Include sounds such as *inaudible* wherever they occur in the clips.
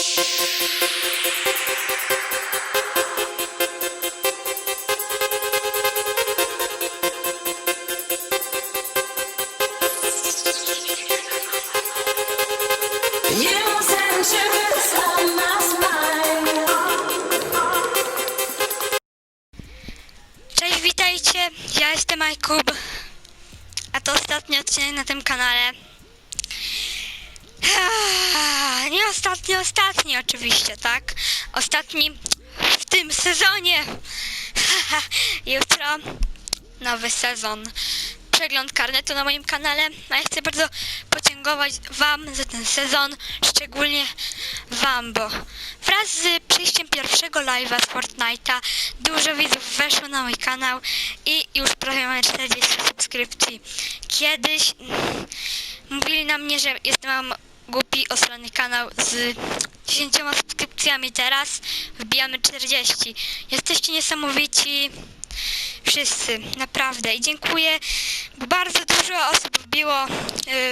Cześć, witajcie. Ja jestem Jakub. A to ostatni odcinek na tym kanale. Nie ostatni, ostatni oczywiście, tak? Ostatni w tym sezonie. *laughs* Jutro nowy sezon. Przegląd karnetu na moim kanale. A ja chcę bardzo podziękować Wam za ten sezon, szczególnie Wam, bo wraz z przyjściem pierwszego live'a z Fortnite'a dużo widzów weszło na mój kanał i już prawie mamy 40 subskrypcji. Kiedyś mm, mówili na mnie, że jestem głupi, osrany kanał z 10 subskrypcjami teraz wbijamy 40. Jesteście niesamowici wszyscy, naprawdę. I dziękuję, bo bardzo dużo osób wbiło y,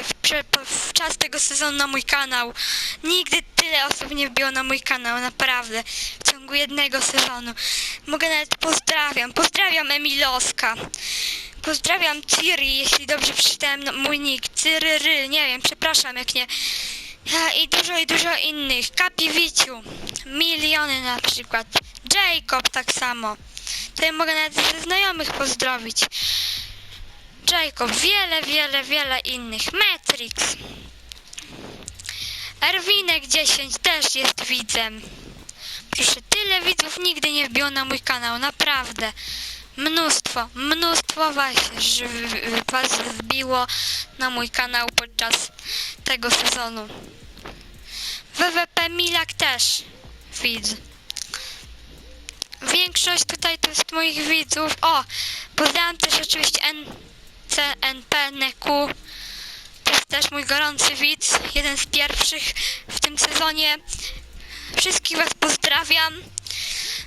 w, w czas tego sezonu na mój kanał. Nigdy tyle osób nie wbiło na mój kanał, naprawdę. W ciągu jednego sezonu. Mogę nawet pozdrawiam. Pozdrawiam Emiloska. Pozdrawiam Ciri, jeśli dobrze przeczytałem no- mój nick. Cyryry, nie wiem, przepraszam jak nie. I dużo, i dużo innych. Kapiwiciu. Miliony na przykład. Jacob tak samo. Tutaj mogę nawet ze znajomych pozdrowić. Jacob, wiele, wiele, wiele innych. Matrix. Erwinek 10 też jest widzem. Proszę, tyle widzów nigdy nie wbiło na mój kanał, naprawdę. Mnóstwo, mnóstwo was, was wbiło na mój kanał podczas tego sezonu. WWP Milak też widz. Większość tutaj to jest moich widzów. O, pozdrawiam też oczywiście NCNP Neku. To jest też mój gorący widz, jeden z pierwszych w tym sezonie. Wszystkich Was pozdrawiam.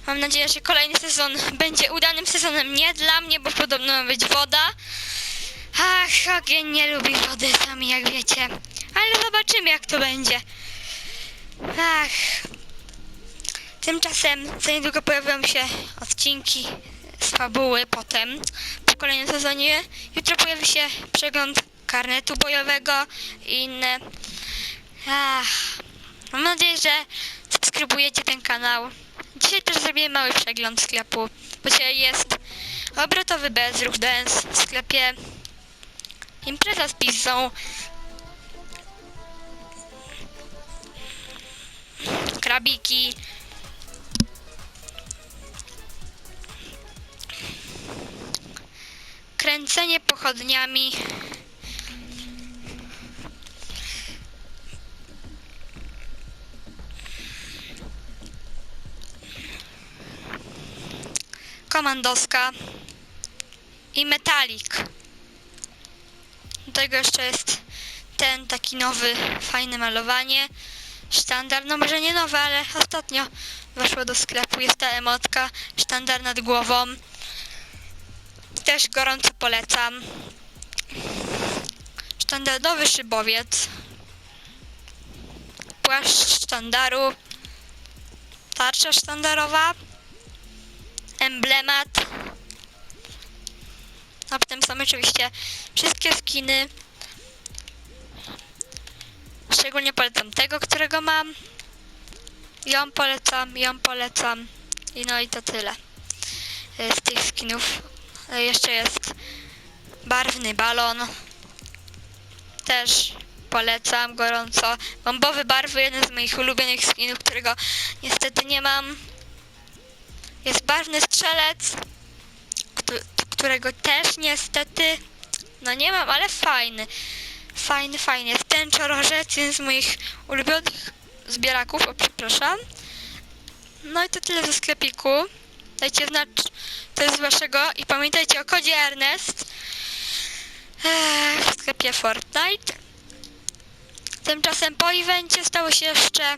Mam nadzieję, że kolejny sezon będzie udanym sezonem nie dla mnie, bo podobno ma być woda. Ach, ogień nie lubi wody, sami jak wiecie. Ale zobaczymy jak to będzie. Ach. Tymczasem za niedługo pojawią się odcinki z fabuły potem po kolejnym sezonie. Jutro pojawi się przegląd karnetu bojowego i inne. Ach, mam nadzieję, że subskrybujecie ten kanał. Dzisiaj też zrobię mały przegląd sklepu, bo dzisiaj jest obrotowy bezruch dance w sklepie impreza z pizzą. Krabiki, kręcenie pochodniami. Komandowska i metalik. Do tego jeszcze jest ten taki nowy, fajne malowanie. Sztandar, no może nie nowe, ale ostatnio weszło do sklepu. Jest ta emotka, sztandar nad głową. Też gorąco polecam. Sztandarowy szybowiec. Płaszcz sztandaru. Tarcza sztandarowa. Emblemat. A potem są oczywiście wszystkie skiny. Szczególnie polecam tego, którego mam. Ją polecam, ją polecam. I no i to tyle e, z tych skinów. E, Jeszcze jest barwny balon. Też polecam gorąco. Bombowy barwy, jeden z moich ulubionych skinów, którego niestety nie mam. Jest barwny strzelec, któ- którego też niestety no nie mam, ale fajny. Fajny, fajny. Jest tęczorożec, jeden z moich ulubionych zbieraków, o przepraszam. No i to tyle ze sklepiku. Dajcie znać, to jest z waszego i pamiętajcie o kodzie Ernest Eee, w sklepie Fortnite. Tymczasem po evencie stało się jeszcze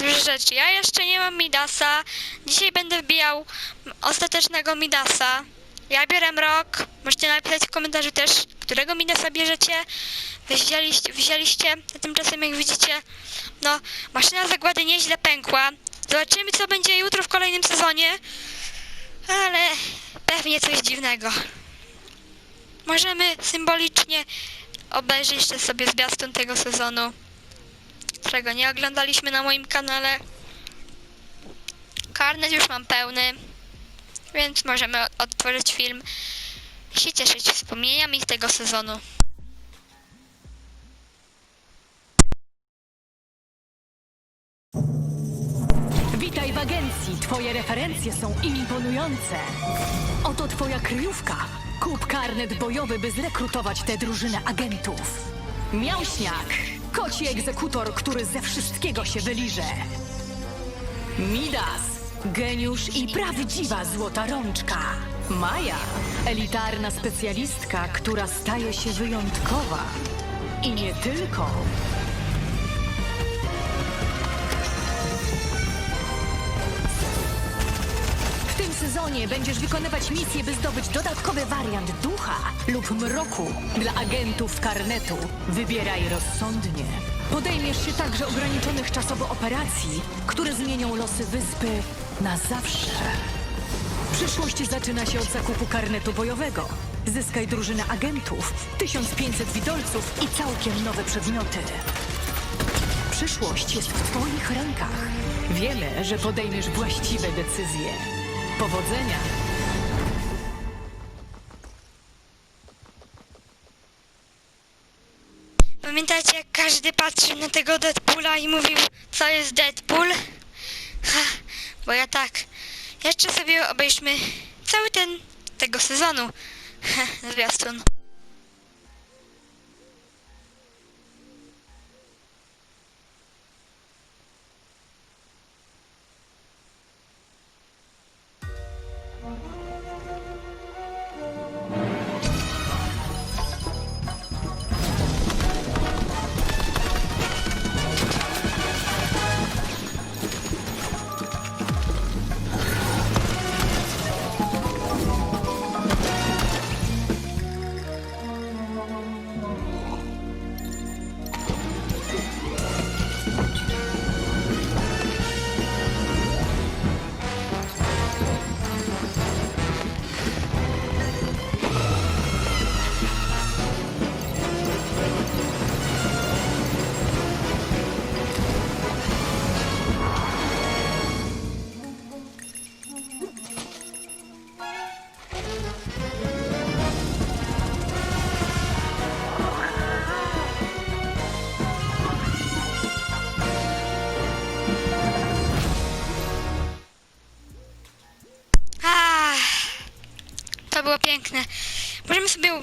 dużo. Ja jeszcze nie mam Midasa. Dzisiaj będę wbijał ostatecznego Midasa. Ja biorę mrok. Możecie napisać w komentarzu też, którego minesa bierzecie. Wzięliście, wzięliście. A tymczasem jak widzicie, no, maszyna zagłady nieźle pękła. Zobaczymy, co będzie jutro w kolejnym sezonie. Ale pewnie coś dziwnego. Możemy symbolicznie obejrzeć sobie zwiastun tego sezonu, którego nie oglądaliśmy na moim kanale. Karnet już mam pełny, więc możemy o- odtworzyć film i się cieszyć wspomnieniami z tego sezonu. Witaj w agencji. Twoje referencje są imponujące. Oto twoja kryjówka. Kup karnet bojowy, by zrekrutować tę drużynę agentów. Miałśniak. Koci egzekutor, który ze wszystkiego się wyliże. Midas. Geniusz i prawdziwa złota rączka. Maja. Elitarna specjalistka, która staje się wyjątkowa. I nie tylko. Tym sezonie będziesz wykonywać misję, by zdobyć dodatkowy wariant ducha lub mroku dla agentów karnetu. Wybieraj rozsądnie. Podejmiesz się także ograniczonych czasowo operacji, które zmienią losy wyspy na zawsze. Przyszłość zaczyna się od zakupu karnetu bojowego. Zyskaj drużynę agentów, 1500 widolców i całkiem nowe przedmioty. Przyszłość jest w Twoich rękach. Wiemy, że podejmiesz właściwe decyzje. Powodzenia! Pamiętacie, jak każdy patrzył na tego Deadpoola i mówił, co jest Deadpool? Ha, bo ja tak. Jeszcze sobie obejrzmy cały ten, tego sezonu. Zwiastun.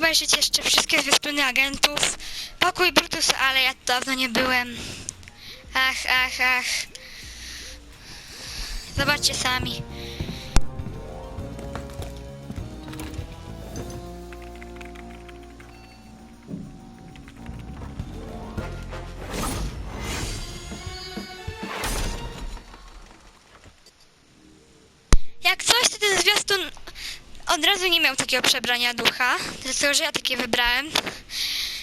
Obejrzeć jeszcze wszystkie zwiastuny agentów. Pokój Brutus, ale ja dawno nie byłem. Ach, ach, ach. Zobaczcie sami. Od razu nie miał takiego przebrania ducha, dlatego że ja takie wybrałem.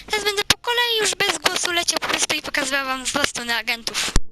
Teraz będę po kolei już bez głosu leciał po prostu i pokazywał wam zwiastuny agentów.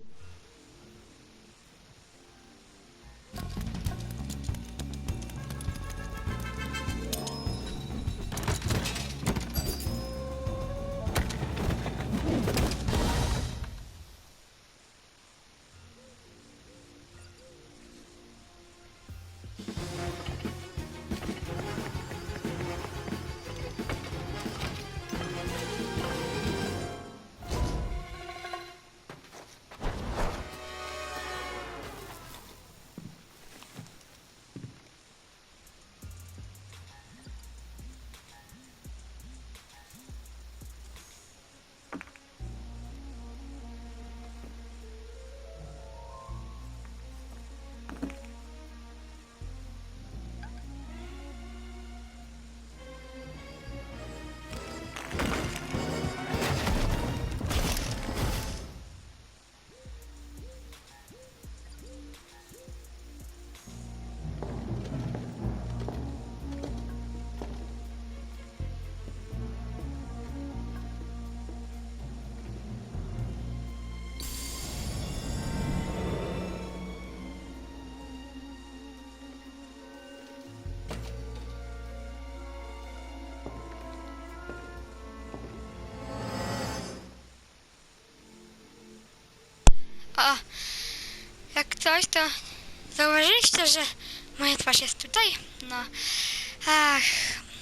O, jak coś, to zauważyliście, że moja twarz jest tutaj? No, ach,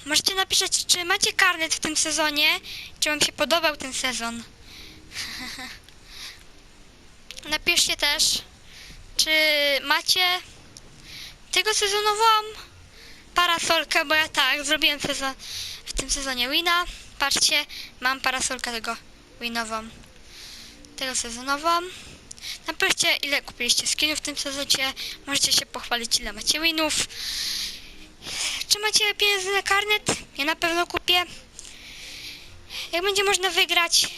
możecie napisać, czy macie karnet w tym sezonie, czy wam się podobał ten sezon. *laughs* Napiszcie też, czy macie tego sezonową parasolkę, bo ja tak, zrobiłem sezon, w tym sezonie wina. Patrzcie, mam parasolkę tego winową, tego sezonową. Napiszcie, ile kupiliście skinów w tym sezonie. Możecie się pochwalić, ile macie winów. Czy macie pieniądze na karnet? Ja na pewno kupię. Jak będzie można wygrać?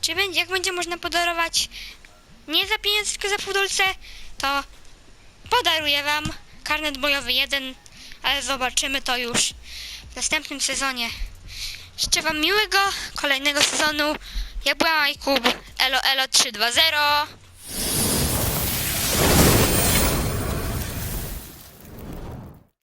Czy będzie, jak będzie można podarować? Nie za pieniądze, tylko za pudolce, to podaruję wam karnet bojowy jeden, ale zobaczymy to już w następnym sezonie. Życzę wam miłego kolejnego sezonu. Ja byłam Jakub, elo elo 320.